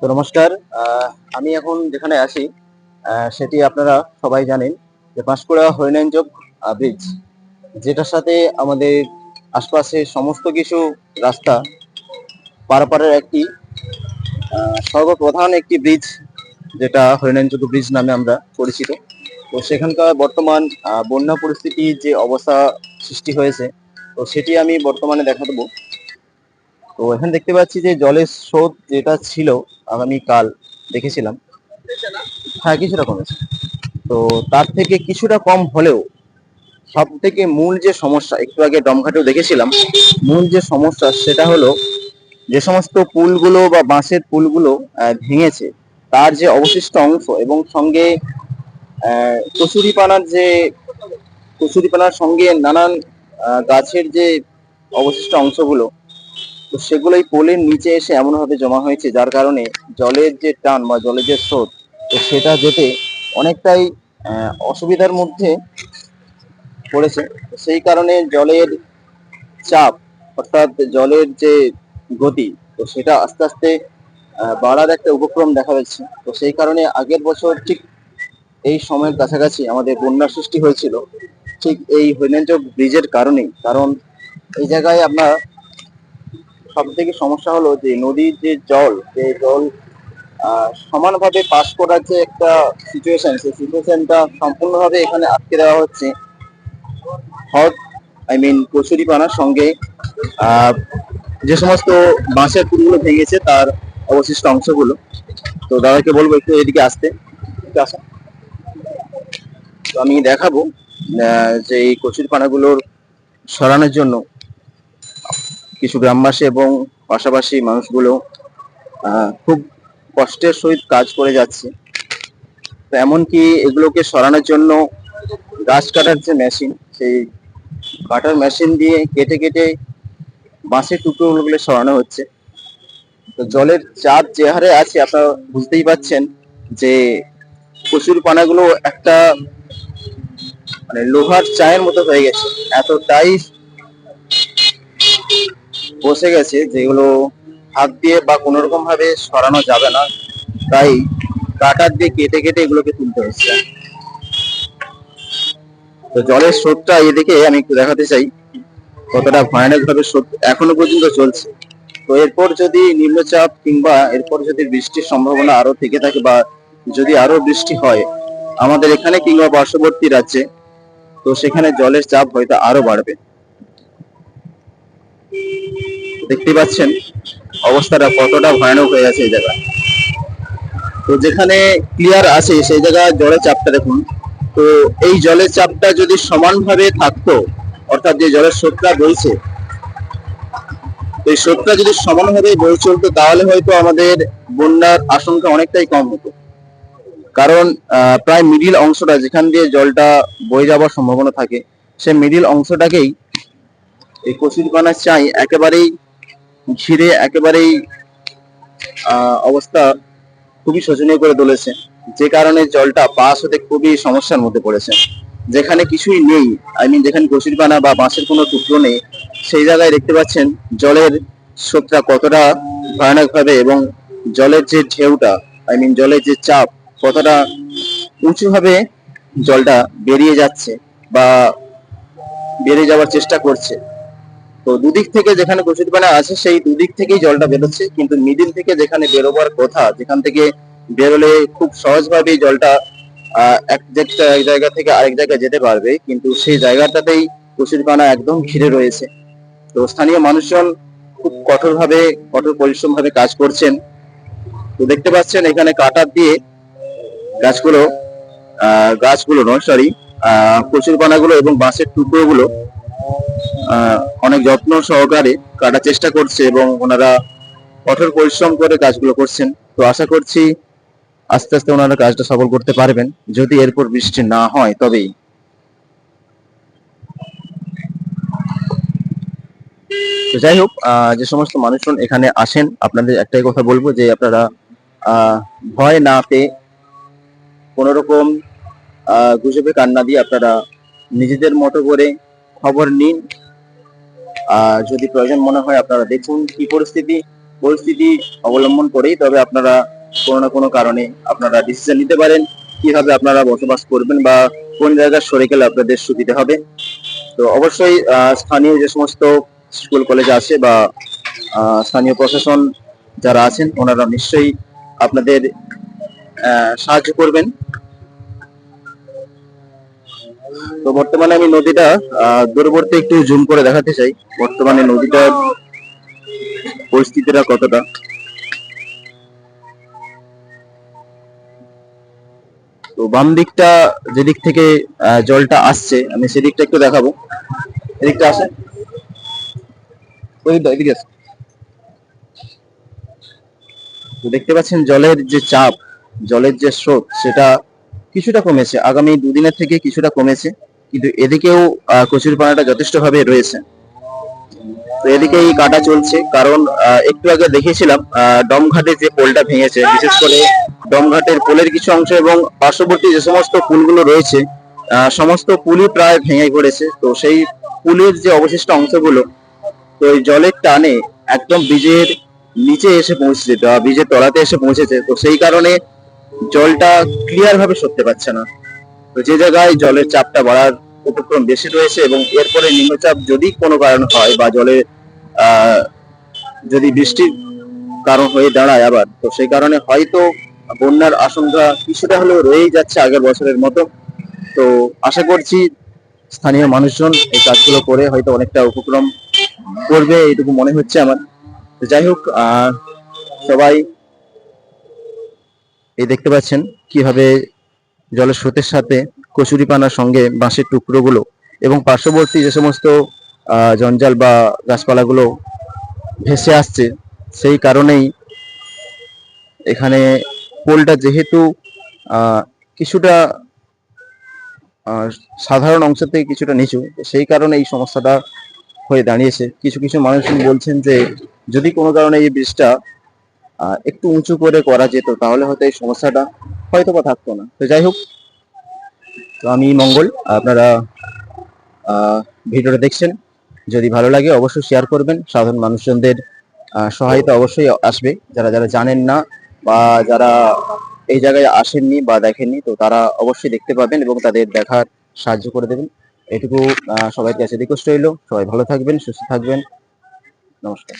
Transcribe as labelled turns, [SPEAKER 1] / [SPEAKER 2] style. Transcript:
[SPEAKER 1] তো নমস্কার আমি এখন যেখানে আছি সেটি আপনারা সবাই জানেন যে পাঁশকুড়া হরিণাঞ্চক ব্রিজ যেটার সাথে আমাদের আশপাশে সমস্ত কিছু রাস্তা পারাপারের একটি সর্বপ্রধান একটি ব্রিজ যেটা হরিণাঞ্চক ব্রিজ নামে আমরা পরিচিত। তো সেখানকার বর্তমান বন্যা পরিস্থিতির যে অবস্থা সৃষ্টি হয়েছে, তো সেটি আমি বর্তমানে দেখা দেবো তো এখানে দেখতে পাচ্ছি যে জলের স্রোত যেটা ছিল আগামী কাল দেখেছিলাম। হ্যাঁ কিছুটা কমেছে। তো তার থেকে কিছুটা কম হলেও সব থেকে মূল যে সমস্যা, একটু আগে দমঘাটেও দেখেছিলাম, মূল যে সমস্যা সেটা হলো যে সমস্ত পুলগুলো বা বাঁশের পুলগুলো ভেঙেছে। তার যে অবশিষ্ট অংশ এবং সঙ্গে কচুরিপানার যে, কচুরিপানার সঙ্গে নানান গাছের যে অবশিষ্ট অংশগুলো তো সেগুলোই পোলের নিচে এসে এমনভাবে জমা হয়েছে, যার কারণে জলের যে টান বা জলের যে স্রোত, তো সেটা যেতে অনেকটাই অসুবিধার মধ্যে পড়েছে। সেই কারণে জলের চাপ অর্থাৎ জলের যে গতি, তো সেটা আস্তে আস্তে বাড়ার একটা উপক্রম দেখা যাচ্ছে। তো সেই কারণে আগের বছর ঠিক এই সময়ের কাছাকাছি আমাদের বন্যার সৃষ্টি হয়েছিল, ঠিক এই হরিণাঞ্চক ব্রিজের কারণেই। কারণ এই জায়গায় আপনার সব থেকে সমস্যা হলো যে নদীর যে জল যে জল সমানভাবে পাস করার যে একটা সিচুয়েশন সেই সিচুয়েশনটা সম্পূর্ণভাবে এখানে আটকে দেওয়া হচ্ছে। হট আই মিন কচুরিপানার সঙ্গে যে সমস্ত বাঁশের পুরগুলো ভেঙেছে তার অবশিষ্ট অংশগুলো। তো দাদাকে বলব একটু এদিকে আসতে। আসুন। তো আমি দেখাবো যে এই কচুরিপানাগুলোর সরানোর জন্য কিছু গ্রামবাসী এবং পাশাপাশি মানুষগুলো খুব কষ্টের সহিত কাজ করে যাচ্ছে। তো এমনকি এগুলোকে সরানোর জন্য গাছ কাটার যে মেশিন, সেই কাটার মেশিন দিয়ে কেটে কেটে বাঁশের টুকরোগুলো সরানো হচ্ছে। তো জলের চাপ যে হারে আছে, আপনারা বুঝতেই পাচ্ছেন যে প্রচুর পানাগুলো একটা মানে লোহার চায়ের মতো হয়ে গেছে। এতটাই বসে গেছে যেগুলো হাত দিয়ে বা কোনো রকম ভাবে সরানো যাবে না। তাই কাটার দিয়ে কেটে কেটে এগুলোকে তুলতে হচ্ছে। তো জলের স্রোতটা এদিকে আমি একটু দেখাতে চাই, কতটা ভয়ানক ভাবে স্রোত এখনও পর্যন্ত চলছে। তো এরপর যদি নিম্নচাপ কিংবা এরপর যদি বৃষ্টির সম্ভাবনা আরও থেকে থাকে বা যদি আরও বৃষ্টি হয়, আমাদের এখানে কিংবা পার্শ্ববর্তী রাজ্যে, তো সেখানে জলের চাপ হয়তো আরও বাড়বে। দেখতে পাচ্ছেন, অবস্থাটা কতটা ভয়ানক হয়ে আছে এই জায়গায়। তো যেখানে ক্লিয়ার আছে, সেই জায়গায় জলের চাপটা দেখুন। তো এই জলের চাপটা যদি সমানভাবে থাকতো, অর্থাৎ যে জলের স্রোতটা বইছে, এই স্রোতটা যদি সমানভাবে বয়ে চলতো, তাহলে হয়তো আমাদের বন্যার আশঙ্কা অনেকটাই কম হতো। কারণ প্রায় মিডিল অংশটা যেখান দিয়ে জলটা বয়ে যাওয়ার সম্ভাবনা থাকে, সেই মিডিল অংশটাকেই এই কচুরিপানার চাই, একেবারেই ঘিরে, একেবারেই অবস্থা খুবই শোচনীয় করে তুলেছে। যে কারণে জলটা পাস হতে খুবই সমস্যার মধ্যে পড়েছে। যেখানে কিছুই নেই আই মিন যেখানে কচুরিপানা বা বাঁশের কোনো টুকরো নেই, সেই জায়গায় দেখতে পাচ্ছেন জলের স্রোতটা কতটা ভয়ানক ভাবে এবং জলের যে ঢেউটা আই মিন জলের যে চাপ, কতটা উঁচু ভাবে জলটা বেরিয়ে যাচ্ছে বা বেরিয়ে যাওয়ার চেষ্টা করছে। তো দুদিক থেকে যেখানে কচুরিপানা আছে সেই দুদিক থেকেই জলটা বেরোচ্ছে। কিন্তু মিডিল থেকে যেখানে বেরোবার কথা, যেখান থেকে বেরোলে খুব সহজভাবেই জলটা এক এক জায়গা থেকে আরেক জায়গায় যেতে পারবে। কিন্তু সেই জায়গাটাতেই কচুরিপানা একদম ঘিরে রয়েছে। তো স্থানীয় মানুষজন খুব কঠোরভাবে, কঠোর পরিশ্রম ভাবে কাজ করছেন। তো দেখতে পাচ্ছেন এখানে কাটার দিয়ে গাছগুলো গাছগুলো নয় সরি কচুরিপানাগুলো এবং বাঁশের টুকরোগুলো অনেক যত্ন সহকারে কাটার চেষ্টা করছে এবং ওনারা কঠোর পরিশ্রম করে কাজগুলো করছেন। তো আশা করছি আস্তে আস্তে ওনারা কাজটা সফল করতে পারবেন। যদি এরপর বৃষ্টি না হয়, তবেই। যাই হোক যে সমস্ত মানুষজন এখানে আসেন, আপনাদের একটাই কথা বলব যে আপনারা ভয় না পেয়ে কোনো রকম গুজবে কান্না দিয়ে আপনারা নিজেদের মতো করে খবর নিন। যদি প্রয়োজন মনে হয় আপনারা দেখুন কি পরিস্থিতি পরিস্থিতি অবলম্বন করেই তবে আপনারা কোনো না কোনো কারণে আপনারা ডিসিশন নিতে পারেন কীভাবে আপনারা বসবাস করবেন বা কোন জায়গায় সরে গেলে আপনাদের সুবিধা হবে। তো অবশ্যই স্থানীয় যে সমস্ত স্কুল, কলেজ আছে বা স্থানীয় প্রশাসন যারা আছেন, ওনারা নিশ্চয়ই আপনাদের সাহায্য করবেন। তো বর্তমানে আমি নদীটা দূরবর্তী একটু জুম করে দেখাতে চাই। বর্তমানে নদীটার পরিস্থিতিটা কতটা? তো বাম দিকটা যেদিক থেকে জলটা আসছে, আমি সেদিকটা একটু দেখাবো। এদিকটা আসে? এদিকে আসে। দেখতে পাচ্ছেন জলের যে চাপ, জলের যে স্রোত, সেটা কিছুটা কমেছে। আগামী দুদিনের থেকে কিছুটা কমেছে কিন্তু এদিকেও কচুরিপানাটা যথেষ্ট ভাবে রয়েছে। তো এদিকেই কাটা চলছে কারণ একটু আগে দেখিয়েছিলাম আহ, ডমঘাটে যে পোলটা ভেঙেছে বিশেষ করে ডমঘাটের পোলের কিছু অংশ এবং পার্শ্ববর্তী যে সমস্ত পুলগুলো রয়েছে সমস্ত পুলই প্রায় ভেঙে পড়েছে। তো সেই পুলের যে অবশিষ্ট অংশগুলো তো এই জলের টানে একদম ব্রিজের নিচে এসে পৌঁছেছে বা ব্রিজের তলাতে এসে পৌঁছেছে। তো সেই কারণে জলটা ক্লিয়ার ভাবে সরতে পারছে না। তো যে জায়গায় জলের চাপটা বাড়ার উপক্রম বেশি রয়েছে এবং এরপরে নিম্নচাপ যদি কোনো কারণ হয় বা জলে যদি বৃষ্টির কারণ হয়ে দাঁড়ায় আবার, তো সেই কারণে হয়তো বন্যার আশঙ্কা কিছুটা হলেও রয়েই যাচ্ছে আগের বছরের মতো। তো আশা করছি স্থানীয় মানুষজন এই কাজগুলো করে হয়তো অনেকটা উপক্রম করবে, এইটুকু মনে হচ্ছে আমার। যাই হোক সবাই এই দেখতে পাচ্ছেন কীভাবে জলের স্রোতের সাথে কচুরিপানার সঙ্গে বাঁশের টুকরোগুলো এবং পার্শ্ববর্তী যে সমস্ত জঞ্জাল বা গাছপালাগুলো ভেসে আসছে, সেই কারণেই এখানে পোলটা যেহেতু কিছুটা সাধারণ অংশ থেকে কিছুটা নিচু, সেই কারণে এই সমস্যাটা হয়ে দাঁড়িয়েছে। কিছু কিছু মানুষ বলছেন যে যদি কোনো কারণে এই ব্রিজটা একটু উঁচু করে করা যেত, তাহলে হয়তো এই সমস্যাটা হয়তো বা থাকতো না। তো যাই হোক, তো আমি মঙ্গল, আপনারা ভিডিওটা দেখছেন। যদি ভালো লাগে অবশ্যই শেয়ার করবেন। সাধারণ মানুষজনদের সহায়তা অবশ্যই আসবে। যারা যারা জানেন না বা যারা এই জায়গায় আসেননি বা দেখেননি, তো তারা অবশ্যই দেখতে পাবেন এবং তাদের দেখার সাহায্য করে দেবেন। এটুকু সবার কাছে রিকোয়েস্ট রইল। সবাই ভালো থাকবেন, সুস্থ থাকবেন। নমস্কার।